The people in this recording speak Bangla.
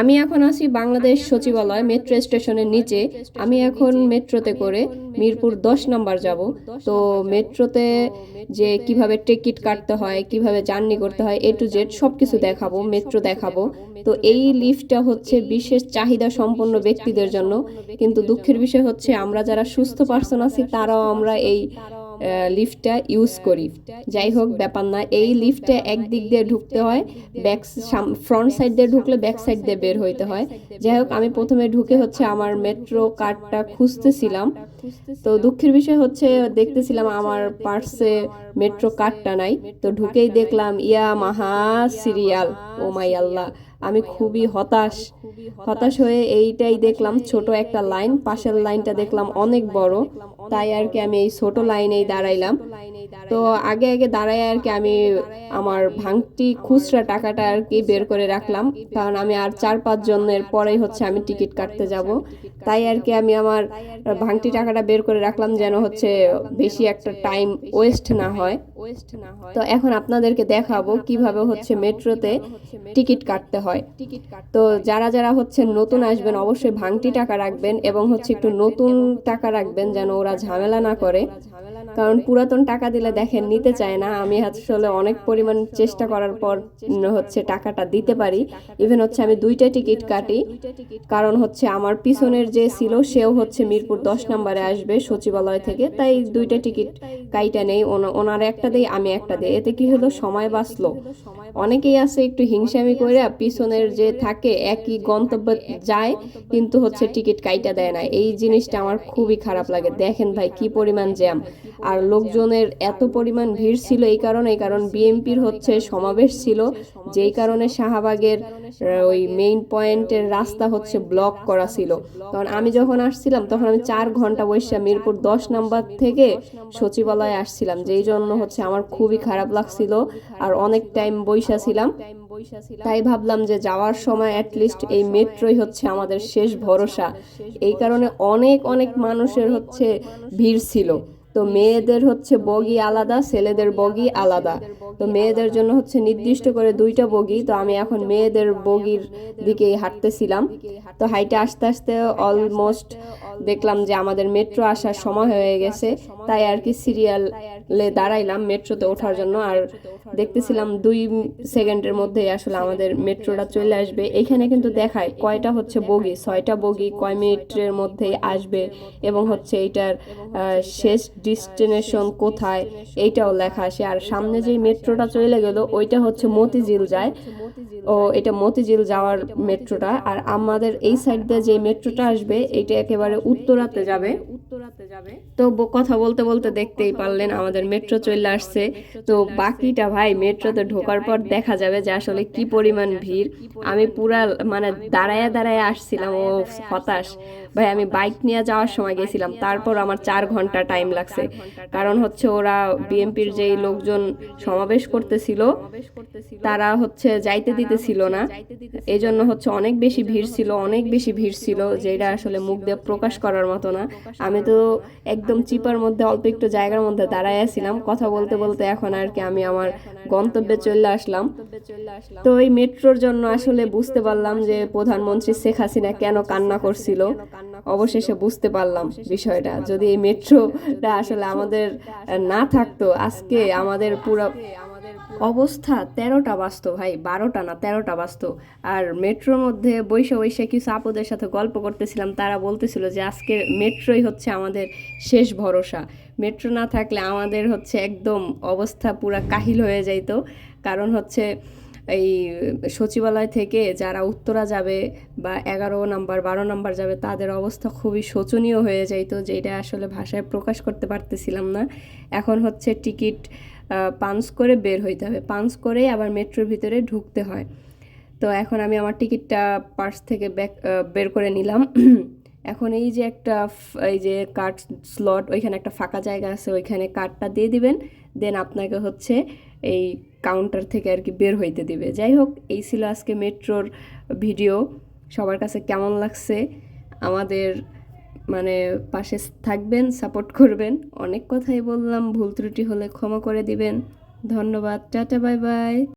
আমি এখন আছি বাংলাদেশ সচিবালয় মেট্রো স্টেশনের নিচে। আমি এখন মেট্রোতে করে মিরপুর দশ নাম্বার যাব। তো মেট্রোতে যে কীভাবে টিকিট কাটতে হয়, কীভাবে জার্নি করতে হয়, এ টু জেড সব কিছু দেখাবো, মেট্রো দেখাবো। তো এই লিফটটা হচ্ছে বিশেষ চাহিদা সম্পন্ন ব্যক্তিদের জন্য। কিন্তু দুঃখের বিষয় হচ্ছে আমরা যারা সুস্থ পার্সন আছি, তারাও আমরা এই লিফটটা ইউজ করি। যাই হোক, ব্যাপার না, এই লিফটে একদিক দিয়ে ঢুকতে হয়, ব্যাক ফ্রন্ট সাইড দিয়ে ঢুকলে ব্যাক সাইড দিয়ে বের হইতে হয়। যাই হোক, আমি প্রথমে ঢুকে হচ্ছে আমার মেট্রো কার্ডটা খুঁজতেছিলাম। তো দুঃখের বিষয় হচ্ছে, দেখতেছিলাম আমার পার্সে মেট্রো কার্ডটা নাই। তো ঢুকেই দেখলাম, ইয়া মাহা সিরিয়াল, ও মাই আল্লাহ। আমি খুবই হতাশ। হতাশ হয়ে এইটাই দেখলাম, ছোট একটা লাইন, পাশের লাইনটা দেখলাম অনেক বড়। তাই আর কি আমি এই ছোট লাইনেই দাঁড়াইলাম। তো আগে আগে দাঁড়াই আর কি আমি আমার ভাঙটি খুচরা টাকাটা আর কি বের করে রাখলাম। কারণ আমি আর চার পাঁচ জনের পরেই হচ্ছে আমি টিকিট কাটতে যাব। তাই আর কি আমি আমার ভাঙটি টাকাটা বের করে রাখলাম যেন হচ্ছে বেশি একটা টাইম ওয়েস্ট না হয়। ওয়েস্ট না হয় তো এখন আপনাদেরকে দেখাবো কীভাবে হচ্ছে মেট্রোতে টিকিট কাটতে হয়। তো যারা যারা হচ্ছে নতুন আসবেন অবশ্যই ভাঙটি টাকা রাখবেন এবং হচ্ছে একটু নতুন টাকা রাখবেন যেন ওরা ঝামেলা না করে কারণ পুরাতন টাকা দিলে দেখেন নিতে চায় না। আমি আসলে অনেক পরিমাণ চেষ্টা করার পর হচ্ছে টাকাটা দিতে পারি। ইভেন হচ্ছে আমি দুইটা টিকিট কাটি। কারণ হচ্ছে আমার পিছনের যে ছিল, সেও হচ্ছে মিরপুর দশ নম্বরে আসবে সচিবালয় থেকে। তাই দুইটা টিকিট কাইটা নেই। ওনার একটা দেই, আমি একটা দেই। এতে কি হলো? সময় বাঁচলো। অনেকেই আছে একটু হিংসামি করে পিছনের যে থাকে, একই গন্তব্য যায়, কিন্তু হচ্ছে টিকিট কাইটা দেয় না। এই জিনিসটা আমার খুবই খারাপ লাগে। দেখেন ভাই, কি পরিমাণ জ্যাম। আর লোকজনের এত পরিমাণ ভিড় ছিল এই কারণে কারণ বিএমপির হচ্ছে সমাবেশ ছিল, যেই কারণে শাহবাগের ওই মেইন পয়েন্টের রাস্তা হচ্ছে ব্লক করা ছিল। কারণ আমি যখন আসছিলাম, তখন আমি চার ঘণ্টা বসে মিরপুর দশ নাম্বার থেকে সচিবালয়ে আসছিলাম, যেই জন্য হচ্ছে আমার খুবই খারাপ লাগছিল আর অনেক টাইম বৈশা ছিলাম। তাই ভাবলাম যে যাওয়ার সময় অ্যাটলিস্ট এই মেট্রোই হচ্ছে আমাদের শেষ ভরসা। এই কারণে অনেক অনেক মানুষের হচ্ছে ভিড় ছিল। তো মেয়েদের হচ্ছে বগি আলাদা, ছেলেদের বগি আলাদা। তো মেয়েদের জন্য হচ্ছে নির্দিষ্ট করে দুইটা বগি। তো আমি এখন মেয়েদের বগির দিকে হাঁটতেছিলাম। তো হাইটে আস্তে আস্তে অলমোস্ট দেখলাম যে আমাদের মেট্রো আসার সময় হয়ে গেছে। তাই আর কি সিরিয়ালে দাঁড়াইলাম মেট্রোতে ওঠার জন্য। আর দেখতেছিলাম দুই সেকেন্ডের মধ্যে আসলে আমাদের মেট্রোটা চলে আসবে। এখানে কিন্তু দেখায় কয়টা হচ্ছে বগি ছয়টা বগি কয় মিনিটের মধ্যে আসবে এবং হচ্ছে এইটার শেষ ডেস্টিনেশন কোথায় এইটাও লেখা আসে। আর সামনে যে মেট্রোটা চলে গেল ওইটা হচ্ছে মতিঝিল যায়। ও এটা মতিঝিল যাওয়ার মেট্রোটা। আর আমাদের এই সাইড দিয়ে যে মেট্রোটা আসবে এটা একেবারে উত্তরাতে যাবে। উত্তরাতে যাবে। তো কথা বলতে বলতে দেখতেই পারলেন আমাদের মেট্রো চলে আসছে। তো বাকিটা ভাই মেট্রোতে ঢোকার পর দেখা যাবে যে আসলে কি পরিমাণ ভিড়। আমি পুরা মানে দাঁড়ায় আসছিলাম, ও হতাশ। ভাই আমি বাইক নিয়ে যাওয়ার সময় গেছিলাম, তারপর আমার চার ঘণ্টা টাইম লাগছে। কারণ হচ্ছে ওরা বিএনপির যেই লোকজন সমাবেশ করতেছিল, তারা হচ্ছে যাইতে দিতেছিল না। এই জন্য হচ্ছে অনেক বেশি ভিড় ছিল, অনেক বেশি ভিড় ছিল, যেটা আসলে মুখ দিয়ে প্রকাশ করার মতো না। আমি তো একদম চিপার মধ্যে, অল্প একটু জায়গার মধ্যে দাঁড়ায় আসছিলাম কথা বলতে বলতে এখন আর কি আমি আমার গন্তব্যে চলে আসলাম। তো এই মেট্রোর জন্য আসলে বুঝতে পারলাম যে প্রধানমন্ত্রী শেখ হাসিনা কেন কান্না করছিল। অবশেষে বুঝতে পারলাম বিষয়টা। যদি এই মেট্রোটা আসলে আমাদের না থাকতো, আজকে আমাদের পুরো অবস্থা তেরোটা বাস্ত ভাই, বারোটা না, তেরোটা বাস্ত আর মেট্রোর মধ্যে বৈশে বৈশে কিছু সাথে গল্প করতেছিলাম, তারা বলতেছিল যে আজকে মেট্রোই হচ্ছে আমাদের শেষ ভরসা। মেট্রো না থাকলে আমাদের হচ্ছে একদম অবস্থা পুরা কাহিল হয়ে যাইতো। কারণ হচ্ছে এই সচিবালয় থেকে যারা উত্তরা যাবে বা এগারো নাম্বার, বারো নাম্বার যাবে, তাদের অবস্থা খুবই শোচনীয় হয়ে যাইতো যেটা আসলে ভাষায় প্রকাশ করতে পারতেছিলাম না। এখন হচ্ছে টিকিট পাঞ্চ করে বের হইতে হবে। পাঞ্চ করেই আবার মেট্রোর ভিতরে ঢুকতে হয়। তো এখন আমি আমার টিকিটটা পার্স থেকে ব্যাক বের করে নিলাম। এখন এই যে একটা এই যে কার্ড স্লট, ওইখানে একটা ফাঁকা জায়গা আছে, ওইখানে কার্ডটা দিয়ে দিবেন। দেন আপনাকে হচ্ছে এই কাউন্টার থেকে আর কি বের হইতে দিবে। যাই হোক, এই ছিল আজকে মেট্রোর ভিডিও। সবার কাছে কেমন লাগছে? আমাদের মানে পাশে থাকবেন সাপোর্ট করবেন। অনেক কথাই বললাম, ভুল ত্রুটি হলে ক্ষমা করে দিবেন। ধন্যবাদ, টাটা, বাই বাই।